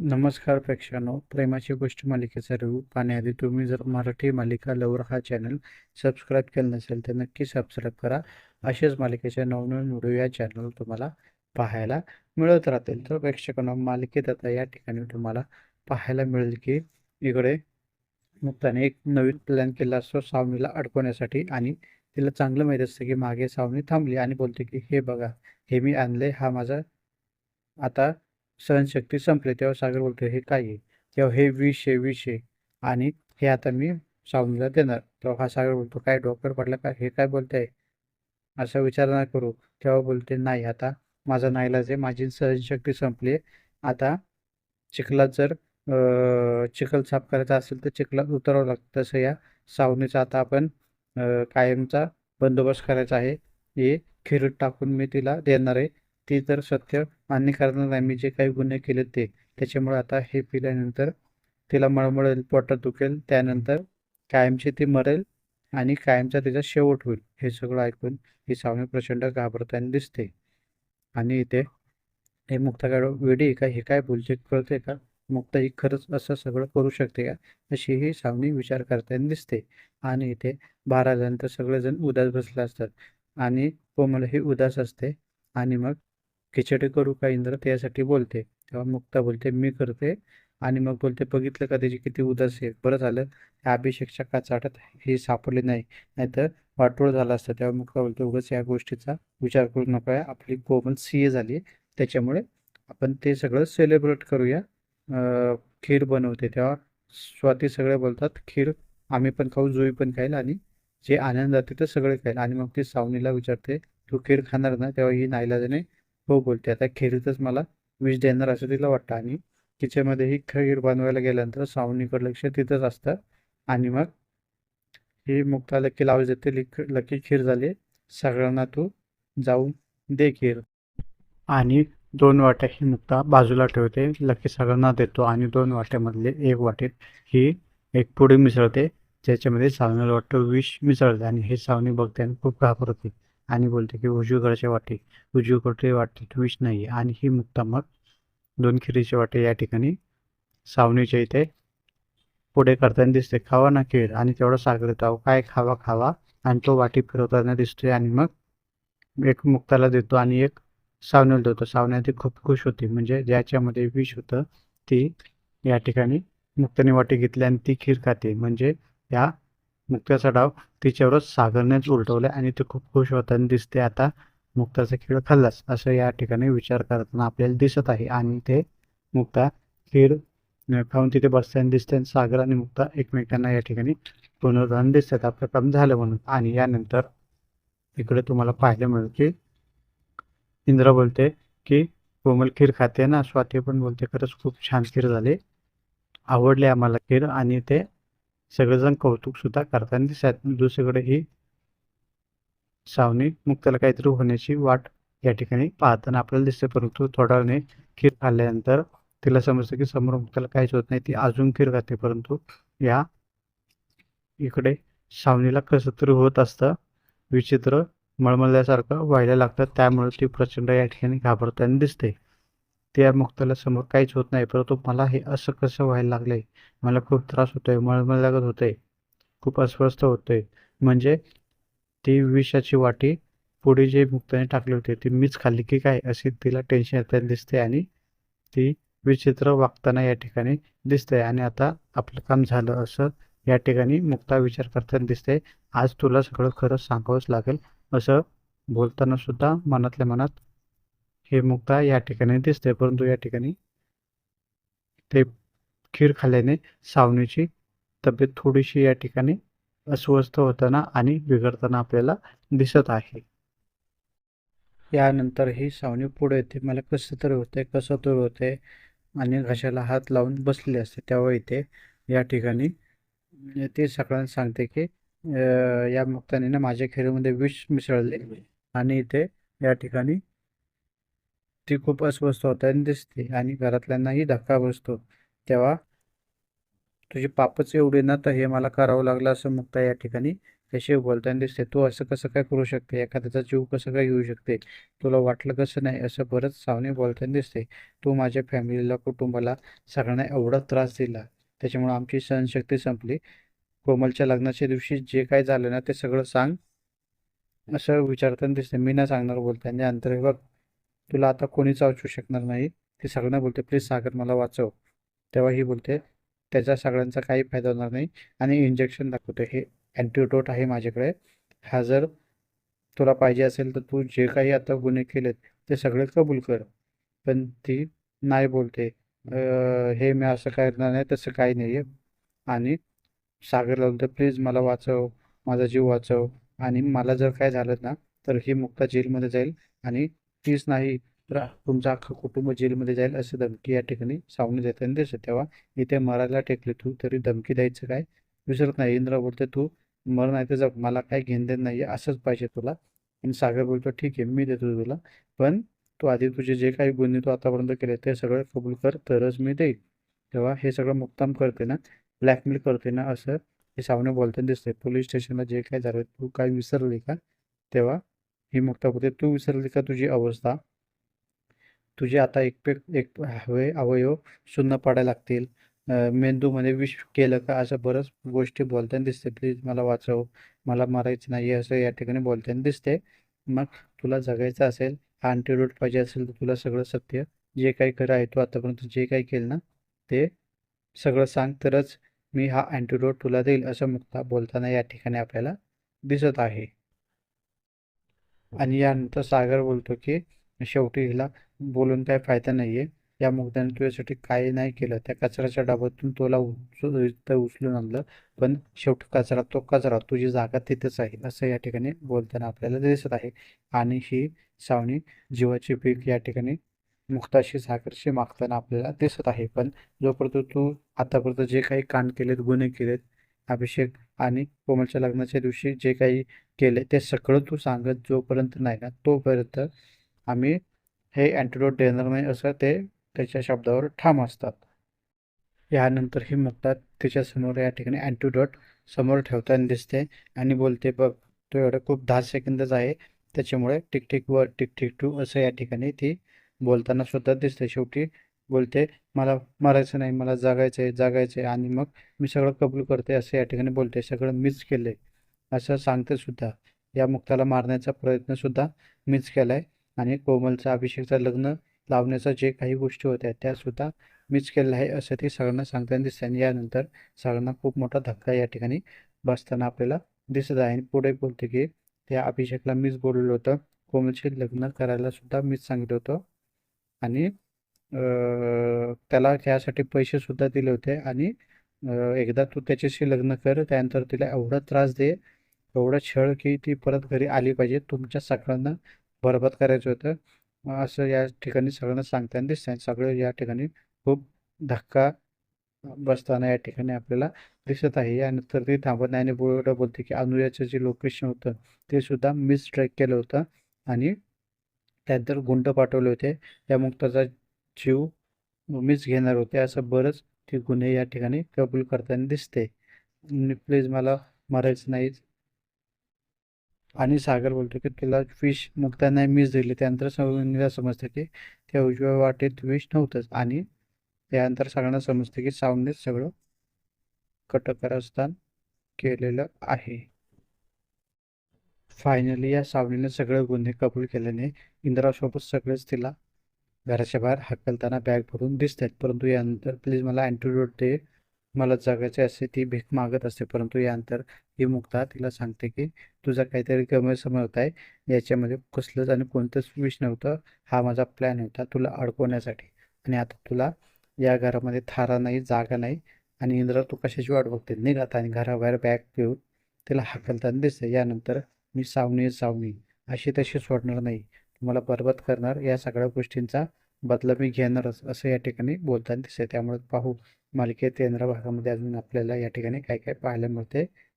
नमस्कार प्रेक्षकांनो प्रेमाची गोष्ट मालिकेचा रिव्ह्यू पाहण्याआधी तुम्ही जर मराठी मालिका लवर हा चॅनल सबस्क्राईब केला नसेल तर नक्की सबस्क्राईब करा. असेच मालिकेच्या नवनवीन व्हिडिओ या चॅनल तुम्हाला पाहायला मिळत राहतील. तर प्रेक्षकांनो मालिकेत आता या ठिकाणी तुम्हाला पाहायला मिळेल की इकडे मुक्ताने एक नवीन प्लॅन केला असतो सावनीला अडकवण्यासाठी आणि तिला चांगलं माहीत असतं की मागे सावनी थांबली आणि बोलते की हे बघा हे मी आणले हा माझा आता सहनशक्ती संपली तेव्हा सागर बोलतो हे काय आहे? तेव्हा हे विष आहे विष आहे. आणि हे आता मी सावनीला देणार. तेव्हा हा सागर बोलतो काय डॉक्टर पडला का? हे काय बोलते असा विचार नाही करू. तेव्हा बोलते नाही आता माझा नाईलाज आहे माझी सहनशक्ती संपली आहे. आता चिखलात जर चिखल साफ करायचा असेल तर चिखलात उतरावं लागतं. तसं या सावनीचा आता आपण कायमचा बंदोबस्त करायचा आहे. हे खिरट टाकून मी तिला देणार आहे. ती तर सत्य मान्य करणार मी जे काही गुन्हे केले ते. त्याच्यामुळे आता हे पिल्यानंतर तिला मळमळेल पोटात दुखेल. त्यानंतर कायमची ती मरेल आणि कायमचा तिचा शेवट होईल. हे सगळं ऐकून ही सावणी प्रचंड घाबरताना दिसते. आणि इथे हे मुक्ता वेडी का? हे काय बोलते कळते का? मुक्ता ही खरंच असं सगळं करू शकते का? अशी ही सावणी विचार करताना दिसते. आणि इथे बारा जण तर सगळेजण उदास बसले असतात. आणि कोमल ही उदास असते. आणि मग खिचडी करू का इंद्र? त्यासाठी बोलते. तेव्हा मुक्ता बोलते मी करते. आणि मग बोलते बघितलं का त्याची किती उदास आहे? बरं झालं. त्या अभिषेकच्या काचाटात हे सापडले नाही. नाहीतर वाटोळ झालं असतं. तेव्हा मुक्ता बोलते उगाच या गोष्टीचा विचार करू नका. आपली कोमल सी ए झाली त्याच्यामुळे आपण ते सगळं सेलिब्रेट करूया. खीर बनवते. तेव्हा स्वाती सगळे बोलतात खीर आम्ही पण खाऊ जुई पण खाईल आणि जे आनंद जाते ते सगळे खाईल. आणि मग ती सावनीला विचारते तू खीर खाणार ना? तेव्हा ही नाईलाजाने हो बोलते आता खेरीतच मला विष देणार असं तिला वाटतं. आणि किचनमध्येही खीर बनवायला गेल्यानंतर सावनीकडे लक्ष तिथंच असतं. आणि मग ही मुक्ता लक्की लावच देते. लिख लकी खीर झाली सगळ्यांना तू जाऊन दे खीर. आणि दोन वाट्या ही मुक्ता बाजूला ठेवते. लकी सगळ्यांना देतो. आणि दोन वाट्यामधले एक वाटीत ही एक पुडी मिसळते. ज्याच्यामध्ये सावनीला वाटतं विष मिसळते. आणि हे सावनी बघते आणि खूप घाबरते. आणि बोलते की उजवीकडचे वाटे उजवीकडचे वाटे विष नाही आहे आणि ही मुक्ता मग दोन खिरीचे वाटे या ठिकाणी सावनीच्या इथे पुढे करताना दिसते. खावा ना खीर. आणि तेवढं सागर आहो काय खावा खावा. आणि तो वाटी फिरवताना दिसतोय आणि मग एक मुक्ताला देतो आणि एक सावनेला देतो. सावण्या ती खूप खुश होती. म्हणजे ज्याच्यामध्ये विष होतं ती या ठिकाणी मुक्ताने वाटी घेतली आणि ती खीर खाते. म्हणजे या मुक्त्याचा डाव तिच्यावरच सागरनेच उलटवलं आणि ती खूप खुश होताना दिसते. आता मुक्ताचा खेळ खाल्लास असं या ठिकाणी विचार करताना आपल्याला दिसत आहे. आणि ते मुक्ता खीर खाऊन तिथे बसताना दिसते आणि सागर आणि मुक्ता एकमेकांना या ठिकाणी पुनरुद्धान दिसतात. आपलं काम झालं म्हणून. आणि यानंतर इकडे तुम्हाला पाहायला मिळेल की इंद्र बोलते की कोमल खीर खाते ना? स्वाती पण बोलते खरंच खूप छान खीर झाली. आवडले आम्हाला खीर. आणि ते सगळेजण कौतुक सुद्धा करताना दिसतात दुसरीकडे ही सावनी मुक्ताला काहीतरी होण्याची वाट या ठिकाणी पाहताना आपल्याला दिसते परंतु थोड्या वेळाने खीर खाल्ल्यानंतर तिला समजतं की समोर मुक्ताला काहीच होत नाही ती अजून खीर खाते परंतु या इकडे सावनीला कसं तरी होत असतं विचित्र मळमळल्यासारखं व्हायला लागतं त्यामुळे ती प्रचंड या ठिकाणी घाबरताना दिसते. त्या मुक्ताला समोर काहीच होत नाही परंतु मला हे असं कसं व्हायला लागलंय मला खूप त्रास होतोय मळमळ लागत होतंय खूप अस्वस्थ होतोय. म्हणजे ती विषाची वाटी पुढे जे मुक्ताने टाकली होती ती मीच खाल्ली की काय अशी तिला टेन्शन येताना दिसते आणि ती विचित्र वागताना या ठिकाणी दिसते. आणि आता आपलं काम झालं असं या ठिकाणी मुक्ता विचार करताना दिसते. आज तुला सगळं खरं सांगावंच लागेल असं बोलताना सुद्धा मनातल्या मनात हे मुक्ता या ठिकाणी दिसते परंतु या ठिकाणी ते खीर खाल्ल्याने सावनीची तब्येत थोडीशी या ठिकाणी अस्वस्थ होताना आणि बिघडताना आपल्याला दिसत आहे. यानंतर ही सावनी पुढे येते. मला कसं तरी होते कसं तरी होते आणि घशाला हात लावून बसलेले असते. तेव्हा इथे या ठिकाणी ते सगळ्यांना सांगते की या मुक्ताने ना माझ्या खिरीमध्ये विष मिसळले आणि इथे या ठिकाणी ती खूप अस्वस्थ होताना दिसते आणि घरातल्यांनाही धक्का बसतो. तेव्हा तुझी पापच एवढी ना तर हे मला करावं लागलं असं मुक्ता या ठिकाणी कशी बोलताना दिसते. तू असं कसं काय करू शकते? एखाद्याचा जीव कसं काय घेऊ शकते? तुला वाटलं कसं नाही? असं बरंच सावने बोलताना दिसते. तू माझ्या फॅमिलीला कुटुंबाला सगळ्यांना एवढा त्रास दिला. त्याच्यामुळे आमची सहनशक्ती संपली. कोमलच्या लग्नाच्या दिवशी जे काय झालं ना ते सगळं सांग. असं विचारताना दिसते. मी ना सांगणार बोलताना. अंतर बघ तुला आता कोणीच वाचू शकणार नाही. ती सगळ्यांना बोलते प्लीज सागर मला वाचव. तेव्हा ही बोलते त्याचा सगळ्यांचा काही फायदा होणार नाही आणि इंजेक्शन दाखवते. हे अँटीडोट आहे माझ्याकडे. हा जर तुला पाहिजे असेल तर तू जे काही आता गुन्हे केलेत ते सगळे कबूल कर. पण ती नाही बोलते. हे मी असं करणार नाही तसं काही नाही आहे आणि सागरला बोलते प्लीज मला वाचव माझा जीव वाचव. आणि मला जर काय झालं ना तर ही मुक्ता जेलमध्ये जाईल आणि तीच नाही. तर तुमचं अख्खं कुटुंब जेलमध्ये जाईल अशी धमकी या ठिकाणी सावणी देताना दिसत तेव्हा इथे मरायला टेकले तू तरी धमकी द्यायचं काय? विसरत नाही. इंद्र बोलते तू मर नाही तर जग मला काय घेणं देणं नाही आहे असंच पाहिजे तुला. आणि सागर बोलतो ठीक आहे मी देतो तुला. पण तू आधी तुझे जे काही गुन्हे तू आतापर्यंत केले ते सगळं कबूल कर तरच मी देईन तेव्हा हे सगळं मुक्ताम करते ना ब्लॅकमेल करते ना असं हे सावने बोलताना दिसते पोलीस स्टेशनला जे काय झालं तू काय विसरले का? तेव्हा ही मुक्ता होते तू विसरली का तुझी अवस्था? तुझे आता एक पे एक हवे अवयव शून्य पडायला लागतील. मेंदूमध्ये विष केलं का असं बरंच गोष्टी बोलताना दिसते. प्लीज मला वाचव. मला मारायचं नाही असं या ठिकाणी बोलताना दिसते. मग तुला जगायचं असेल अँटीडोट पाहिजे असेल तर तुला सगळं सत्य जे काही खरं आहे तू आतापर्यंत जे काही केलं ना ते सगळं सांग. तरच मी हा अँटीडोट तुला देईल असं मुक्ता बोलताना या ठिकाणी आपल्याला दिसत आहे. हो. आणि यानंतर सागर बोलतो की शेवटी हिला बोलून काही फायदा नाही आहे या मुग्धाने तुझ्यासाठी काही नाही केलं. त्या कचऱ्याच्या डब्यातून तुला उचलून उचलून आणलं. पण शेवटी कचरा तो कचरा. तुझी जागा तिथेच आहे. असं या ठिकाणी बोलताना आपल्याला दिसत आहे. आणि ही सावणी जीवाची पीक या ठिकाणी मुक्ताशी सागरशी मागताना आपल्याला दिसत आहे. पण जोपर्यंत तू आतापर्यंत जे काही कांड केलेत गुन्हे केलेत अभिषेक आणि कोमलच्या लग्नाच्या दिवशी जे काही केले. ते सगळं तू सांगत जोपर्यंत नाही ना तोपर्यंत आम्ही हे अँटीडोट देणार नाही असं ते त्याच्या शब्दावर ठाम असतात. यानंतर ही मुक्ता तिच्यासमोर या ठिकाणी अँटीडोट समोर ठेवताना दिसते आणि बोलते बघ तो एवढं खूप दहा सेकंदच आहे. त्याच्यामुळे टिकटिक व वर टू असं या ठिकाणी ती बोलताना सुद्धा दिसते. शेवटी बोलते मला मरायचं नाही मला जगायचं आहे जगायचं आहे आणि मग मी सगळं कबूल करते असं या ठिकाणी बोलते. सगळं मीच केलंय. असं सांगते सुद्धा या मुक्ताला मारण्याचा प्रयत्न सुद्धा मीच केलाय. आणि कोमलचा अभिषेकचं लग्न लावण्याचा जे काही गोष्टी होत्या त्या सुद्धा मीच केलेलं आहे असं ते सगळ्यांना सांगताना दिसतं आणि यानंतर सगळ्यांना खूप मोठा धक्का या ठिकाणी बसताना आपल्याला दिसत आहे. आणि पुढे बोलते की त्या अभिषेकला मीच बोलवलं होतं. कोमलचे लग्न करायला सुद्धा मीच सांगितलं होतं. आणि त्याला त्यासाठी पैसे सुद्धा दिले होते. आणि एकदा तू त्याच्याशी लग्न कर त्यानंतर तिला एवढा त्रास दे एवढं छळ की ती परत घरी आली पाहिजे. तुमच्या सगळ्यांना बरबाद करायचं होतं. असं या ठिकाणी सगळ्यांना सांगताना दिसतंय. आणि सगळं या ठिकाणी खूप धक्का बसताना या ठिकाणी आपल्याला दिसत आहे. यानंतर ती थांबत नाही आणि बोर्ड बोलते की अनुयाचं जे लोकेशन होतं ते सुद्धा मिस ट्रॅक केलं होतं. आणि त्यानंतर गुंड पाठवले होते. त्या मुक्ताचा जीव मीच घेणार होते. असं बरंच ते गुन्हे या ठिकाणी कबूल करताना दिसते. प्लीज मला मारायचं नाही. आणि सागर बोलतो की तुला विष मुक्तांना मीच दिली. त्यानंतर सावनीला समजतं की त्या उजव्या वाटेत विष नव्हतंच. आणि त्यानंतर सगळ्यांना समजतं की सावनेच सगळं कटकारस्थान केलेलं आहे. फायनली या सावनीने सगळे गुन्हे कबूल केल्याने इंद्रासोबत सगळेच तिला घराच्या बाहेर हकलताना बॅग भरून दिसतात. परंतु यानंतर प्लीज मला अँटीडोट दे. मला जगायचे असे ती भीक मागत असते परंतु यानंतर ही मुक्ता तिला सांगते की तुझा काहीतरी गैरसमज होत आहे याच्यामध्ये कसलंच आणि कोणतंच विष नव्हतं हा माझा प्लॅन होता तुला अडकवण्यासाठी. आणि आता तुला या घरामध्ये थारा नाही जागा नाही आणि इंद्रा तू कशाची वाट बघते? निघात आणि घराबाहेर बॅग घेऊन तिला हाकलताना दिसते. यानंतर मी सावनी सावणी सावनी. अशी तशी सोडणार नाही. तुम्हाला बरबाद करणार या सगळ्या गोष्टींचा बदला मी घेणारच असं या ठिकाणी बोलताना दिसते त्यामुळे पाहू मालिकेत येणाऱ्या भागामध्ये अजून आपल्याला या ठिकाणी काय काय पाहायला मिळते